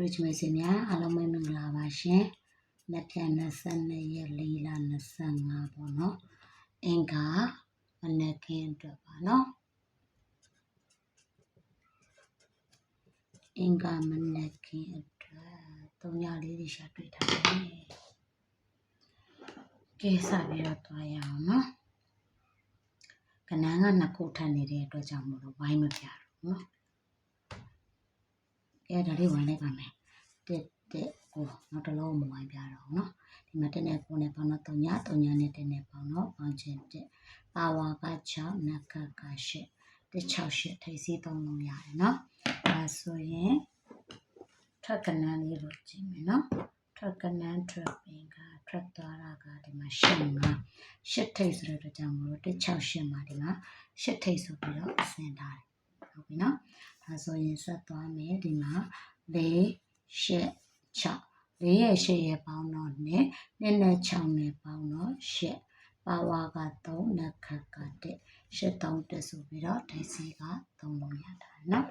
bridge မိတ်ဆွေများအားလုံးပဲမင်္ဂလာပါရှင်။လက်ပြန်22ရက်4လ25ပေါ့နော်။အင်္ဂါမနက်ခင်းအတွက်ပါနော်။အင်္ဂါမနက်ခင်းအတွက်သုံးရလေးတွေရှာတွေ့ထားတယ်။ကဲစပြီးတော့တွားရအောင်နော်။ကနန်းကနှစ်ခုထပ်နေတဲ့အတွက်ကြောင့်မလို့ဝိုင်းမပြတော့နော်။ ကဲဒါလေးဝိုင်းလိုက်ပါမယ်။တက်တက်ကိုနောက်တစ်လုံးမဝိုင်းပြတော့နော်။ဒီမှာတက်နဲ့ကိုနဲ့ပေါင်းတော့3ည3ညနဲ့တက်နဲ့ပေါင်းတော့ပေါင်းချင်းတက်ပါဝါက6နက်ကက8တက်6 8ထိပ်စီးသုံးလုံးရတယ်နော်။ဒါဆိုရင်ထွက်ကနန်းလေးလို့ကြည့်မယ်နော်။ထွက်ကနန်းထွက်ပင်ကထွက်သွားတာကဒီမှာ8 5 8ထိပ်ဆိုတဲ့အတွက်ကြောင့်မလို့တက်6 8မှာဒီမှာ8ထိပ်ဆိုပြီးတော့အစင်ထားတယ်။ဟုတ်ပြီနော်။ ဒါဆိုရင်ဆက်သွားမယ်ဒီမှာ4 8 6 4ရဲ့8ရဲ့ပေါင်းတော့နဲ့နဲ့နဲ့6နဲ့ပေါင်းတော့8ပါဝါက3နက်ခတ်က1 8 3တက်ဆိုပြီးတော့ဒိစီက3လုံးရတာနော်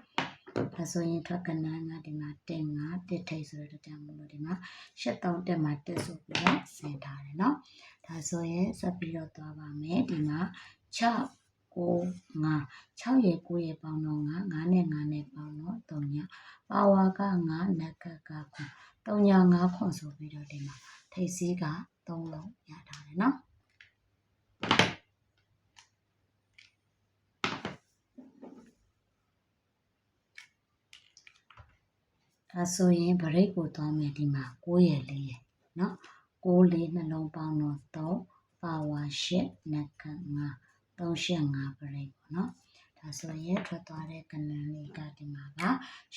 ဒါဆိုရင်ထွက်ကနန်းကဒီမှာတင်5တစ်ထိပ်ဆိုတော့တမလို့ဒီမှာ8 3တက်မှာတက်ဆိုပြီးတော့ဆင်ထားတယ်နော်ဒါဆိုရင်ဆက်ပြီးတော့သွားပါမယ်ဒီမှာ6 9 5 6ရဲ့9ရဲ့ပေါင်းတော့9 9နဲ့9နဲ့ပေါင်းတော့3ညပါဝါက9နက်ကက9 3ည5ခွန်ဆိုပြီးတော့ဒီမှာထိပ်စီးက3လုံးရထားတယ်နော်ဒါဆိုရင်ဗရိတ်ကိုသွားမယ်ဒီမှာ9ရဲ့4ရဲ့เนาะ6လေးနှလုံးပေါင်းတော့3ပါဝါ8နက်က5 385ပရိပေါ့နော်ဒါဆိုရင်ထွက်သွားတဲ့ကဏ္ဍလေးကဒီမှာက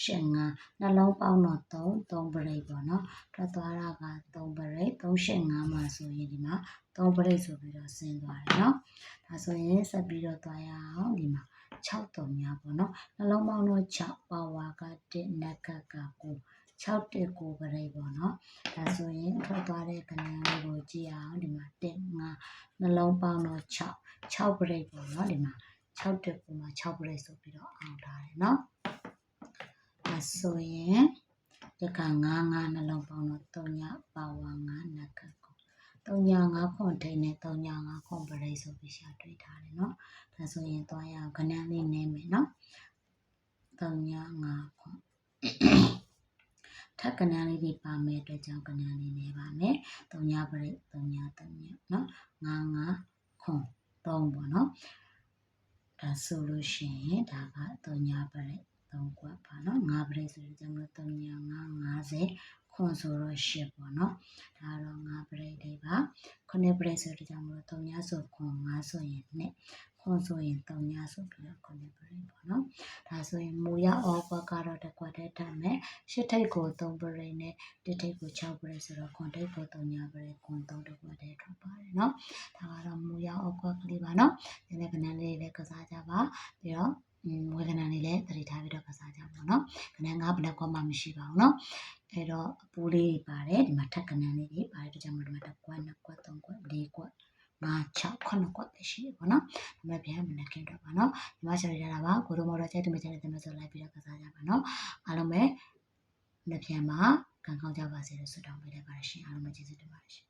85နှလုံးပေါင်းတော့3 3ပရိပေါ့နော်ထွက်သွားတာက3ပရိ385မှာဆိုရင်ဒီမှာ3ပရိဆိုပြီးတော့ဆင်းသွားတယ်နော်ဒါဆိုရင်ဆက်ပြီးတော့သွားရအောင်ဒီမှာ6တော်များပေါ့နော်နှလုံးပေါင်းတော့6ပါဝါက1နက်ကက9 6တက်ကိုပရိတ်ပေါ့နော်ဒါဆိုရင်ထွက်သွားတဲ့ကဏ္ဍလေးကိုကြည့်အောင်ဒီမှာ1 5နှလုံးပေါင်းတော့6 6ပရိတ်ပေါ့နော်ဒီမှာ6တက်ကိုမှာ6ပရိတ်ဆိုပြီးတော့အောင်ထားတယ်နော်ဒါဆိုရင်ဒီက9 9နှလုံးပေါင်းတော့3ညပါဝါ9နက်ကကို3ည9ခွန်ထိန်နဲ့3ည9ခွန်ပရိတ်ဆိုပြီးရှာတွေ့ထားတယ်နော်ဒါဆိုရင်သွားရအောင်ခဏလေးနည်းမယ်နော်3ည9ခွန် ထပ်ကနန်းလေးတွေပါမယ်အတွက်ကြောင့်ကနန်းလေးနေပါမယ်။3ညပရိတ်3ည3ညနော်9 9ခွန်3ပေါ့နော်။ဒါဆိုလို့ရှိရင်ဒါက3ညပရိတ်3ကွက်ပါနော်9ပရိတ်ဆိုတော့ကျွန်တော်3ည9 50 ခွန်ဆိုတော့10ပေါ့နော်။ဒါတော့9ပရိတ်တွေပါ။9ပရိတ်ဆိုတော့ကျွန်တော်3ညဆိုခွန်9ဆိုရင်2ခွန်ဆိုရင်3ညဆိုပြီးတော့9ပရိတ်ပေါ့နော်။ဒါဆိုရင်မူရအောကွက်ကတော့တစ်ကွက်တည်းထပ်မယ်။10ထိပ်ကို3ပရိတ်နဲ့တစ်ထိပ်ကို6ပရိတ်ဆိုတော့ခွန်ထိပ်ကို3ညပရိတ်ခွန်3တစ်ကွက်တည်းထွက်ပါတယ်နော်။ဒါကတော့မူရအောကွက်ကလေးပါနော်။ဒီနေ့ကနန်းလေးလည်းကစားကြပါ။ပြီးတော့ ဝေဒနာလေးလည်းတတိထားပြီးတော့ကစားကြပါတော့။ကနန်းကဘယ်နှကွက်မှမရှိပါဘူးနော်။အဲ့တော့အပူလေးတွေပါတယ်ဒီမှာထက်ကနန်းလေးတွေပါတယ်ဒါကြောင့်မို့ဒီမှာတစ်ကွက်နှစ်ကွက်သုံးကွက်လေးကွက်5 6 9ကွက်ပဲရှိတယ်ပေါ့နော်။ဒါမှပြန်မနက်ခင်းတော့ပါနော်။ဒီမှာရှာရတာပါကိုတို့မော်တော့ချက်တူမချက်တဲ့တမဆိုလိုက်ပြီးတော့ကစားကြပါနော်။အားလုံးပဲမနက်ဖြန်မှာကံကောင်းကြပါစေလို့ဆုတောင်းပေးလိုက်ပါတယ်ရှင်။အားလုံးပဲကျေးဇူးတင်ပါတယ်ရှင်။